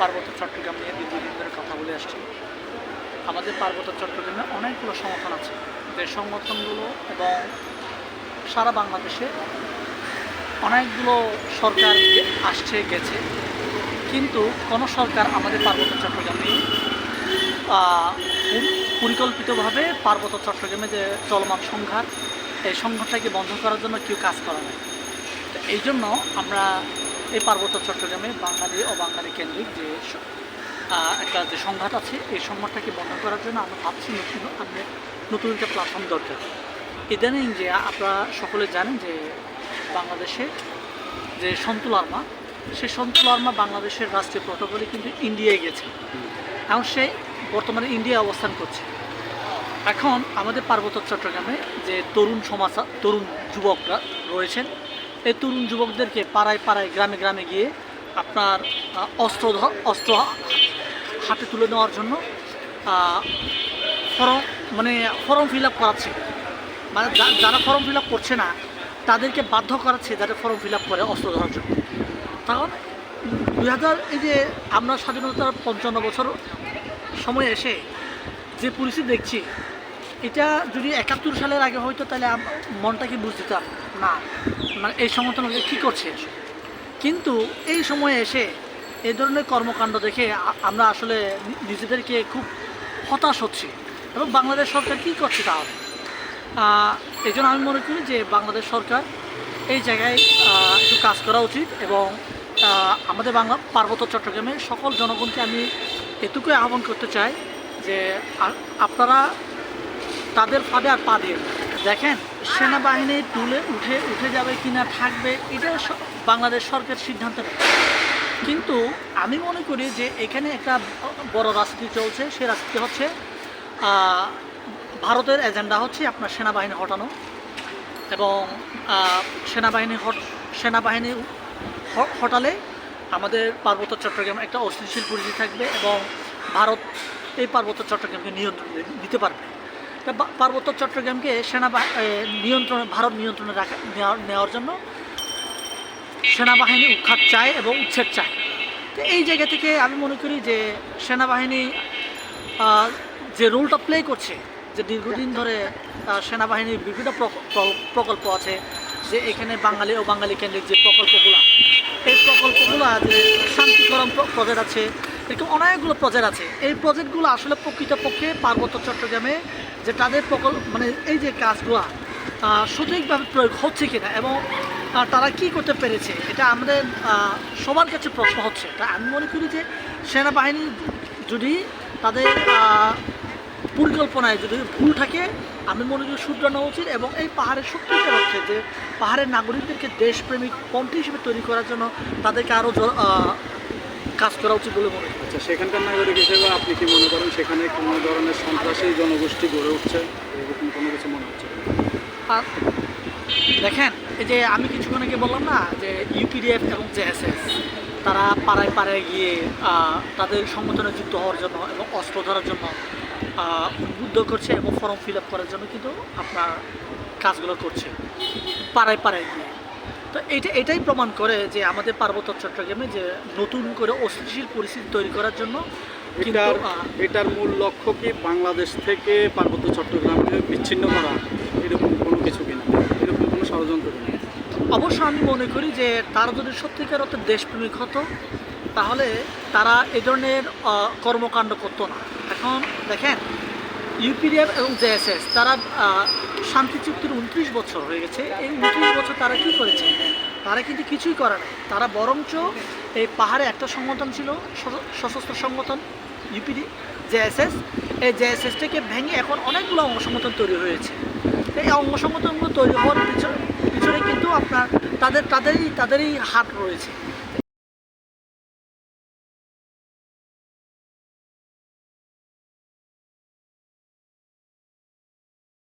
পার্বত্য চট্টগ্রাম নিয়ে দীর্ঘদিন ধরে কথা বলে আসছি। আমাদের পার্বত্য চট্টগ্রামে অনেকগুলো সংগঠন আছে। যে সংগঠনগুলো এবং সারা বাংলাদেশে অনেকগুলো সরকার আসছে, গেছে। কিন্তু কোনো সরকার আমাদের পার্বত্য চট্টগ্রাম পরিকল্পিতভাবে পার্বত্য চট্টগ্রামে যে চলমান সংঘাত, এই সংঘাতটাকে বন্ধ করার জন্য কেউ কাজ করা নাই। এই জন্য আমরা এই পার্বত্য চট্টগ্রামে বাঙালি ও বাঙালি কেন্দ্রিক যে একটা যে সংঘাত আছে, এই সংঘাতটাকে বন্ধ করার জন্য আমরা ভাবছি নতুন, আমরা নতুন একটা প্ল্যাটফর্ম দরকার। ইদানিং যে আপনারা সকলে জানেন যে বাংলাদেশে যে সন্তুল আর্মা সেই সন্তুল আর্মা বাংলাদেশের রাষ্ট্রীয় প্রটোকলে কিন্তু ইন্ডিয়ায় গেছে। এখন সে বর্তমানে ইন্ডিয়া অবস্থান করছে। এখন আমাদের পার্বত্য চট্টগ্রামে যে তরুণ সমাজ, তরুণ যুবকরা রয়েছেন এই তরুণ যুবকদেরকে পাড়ায় পাড়ায়, গ্রামে গ্রামে গিয়ে আপনার অস্ত্র অস্ত্র হাতে তুলে নেওয়ার জন্য ফর্ম মানে ফর্ম ফিল আপ করাচ্ছে। মানে যারা ফর্ম ফিল আপ করছে না, তাদেরকে বাধ্য করাচ্ছে যাতে ফর্ম ফিল আপ করে অস্ত্র ধরার জন্য। তখন দুই হাজার এই যে আমরা স্বাধীনতার পঞ্চান্ন বছর সময় এসে যে পরিস্থিতি দেখছি, এটা যদি একাত্তর সালের আগে হয়তো তাহলে আম- মনটা কি বুঝ দিতাম না মানে এই সংগঠনগুলো কী করছে? কিন্তু এই সময়ে এসে এই ধরনের কর্মকাণ্ড দেখে আমরা আসলে নিজেদেরকে খুব হতাশ হচ্ছি এবং বাংলাদেশ সরকার কী করছে তাহলে এই জন্য আমি মনে করি যে বাংলাদেশ সরকার এই জায়গায় একটু কাজ করা উচিত এবং আমাদের বাংলা পার্বত্য চট্টগ্রামে সকল জনগণকে আমি এটুকুই আহ্বান করতে চাই যে আপনারা তাদের ফাঁদে আর পা দিয়ে। দেখেন, সেনাবাহিনী তুলে উঠে উঠে যাবে কিনা, থাকবে, এটা বাংলাদেশ সরকার সিদ্ধান্ত কিন্তু আমি মনে করি যে এখানে একটা বড় রাজনীতি চলছে, সে রাজনীতি হচ্ছে ভারতের এজেন্ডা হচ্ছে আপনার সেনাবাহিনী হটানো এবং সেনাবাহিনী হট, সেনাবাহিনী হটালে আমাদের পার্বত্য চট্টগ্রাম একটা অস্থিতিশীল পরিস্থিতি থাকবে এবং ভারত এই পার্বত্য চট্টগ্রামকে নিয়ন্ত্রণ দিতে পারবে। পার্বত্য চট্টগ্রামকে সেনাবাহিনী নিয়ন্ত্রণ, ভারত নিয়ন্ত্রণে রাখা নেওয়ার জন্য সেনাবাহিনী উৎখাত চায় এবং উচ্ছেদ চায়। তো এই জায়গা থেকে আমি মনে করি যে সেনাবাহিনী যে রোলটা প্লে করছে, যে দীর্ঘদিন ধরে সেনাবাহিনীর বিভিন্ন প্রক- প্র- প্রকল্প আছে, যে এখানে বাঙালি ও বাঙালি কেন্দ্রিক যে প্রকল্পগুলো, এই প্রকল্পগুলো যে শান্তিকরণ প্র- প্রজেক্ট আছে এরকম অনেকগুলো প্রজেক্ট আছে। এই প্রজেক্টগুলো আসলে প্রকৃতপক্ষে পার্বত্য চট্টগ্রামে যে তাদের প্রকল্প মানে এই যে কাজগুলো সঠিকভাবে প্রয়োগ হচ্ছে কিনা এবং তারা কি করতে পেরেছে, এটা আমাদের সবার কাছে প্রশ্ন হচ্ছে। তা আমি মনে করি যে সেনাবাহিনী যদি তাদের পরিকল্পনায় যদি ভুল থাকে, আমি মনে করি শুধরানো উচিত এবং এই পাহাড়ের সত্যিকার অর্থে যে পাহাড়ের নাগরিকদেরকে দেশপ্রেমিক পন্থী হিসেবে তৈরি করার জন্য তাদেরকে আরও কাজ করা উচিত বলে মনে আচ্ছা সেখানকার নাগরিক হিসেবে আপনি কি মনে করেন সেখানে কোনো ধরনের সন্ত্রাসী জনগোষ্ঠী গড়ে উঠছে? এরকম কোনো কিছু মনে হচ্ছে? আর দেখেন এই যে আমি কিছুক্ষণ আগে বললাম না যে ইউপিডিএফ এবং জেএসএস তারা পাড়ায় পাড়ায় গিয়ে তাদের সংগঠনে যুক্ত হওয়ার জন্য এবং অস্ত্র ধরার জন্য উদ্বুদ্ধ করছে এবং ফর্ম ফিল আপ করার জন্য কিন্তু আপনার কাজগুলো করছে। পাড়ায় পাড়ায় গিয়ে। তো এইটা এটাই প্রমাণ করে যে আমাদের পার্বত্য চট্টগ্রামে যে নতুন করে অস্থিতিশীল পরিস্থিতি তৈরি করার জন্য এটার এটার মূল লক্ষ্য কি বাংলাদেশ থেকে পার্বত্য চট্টগ্রামকে বিচ্ছিন্ন করা? এরকম কোনো কিছু কিনা এরকম কোনো ষড়যন্ত্র কিনা অবশ্য আমি মনে করি যে তারা যদি সত্যিকার অর্থে দেশপ্রেমিক হতো তাহলে তারা এই ধরনের কর্মকাণ্ড করতো না। এখন দেখেন ইউপিডিএফ এবং জেএসএস, তারা শান্তি চুক্তির উনত্রিশ বছর হয়ে গেছে। এই উনত্রিশ বছর তারা কী করেছে? তারা কিন্তু কিছুই করে না তারা বরঞ্চ এই পাহাড়ে একটা সংগঠন ছিল সশস্ত্র সংগঠন, ইউপিডি, জেএসএস। এই জেএসএসটাকে ভেঙে এখন অনেকগুলো অঙ্গ সংগঠন তৈরি হয়েছে। এই অঙ্গ সংগঠনগুলো তৈরি হওয়ার পিছনে পিছনে কিন্তু আপনার তাদের, তাদেরই তাদেরই হাত রয়েছে।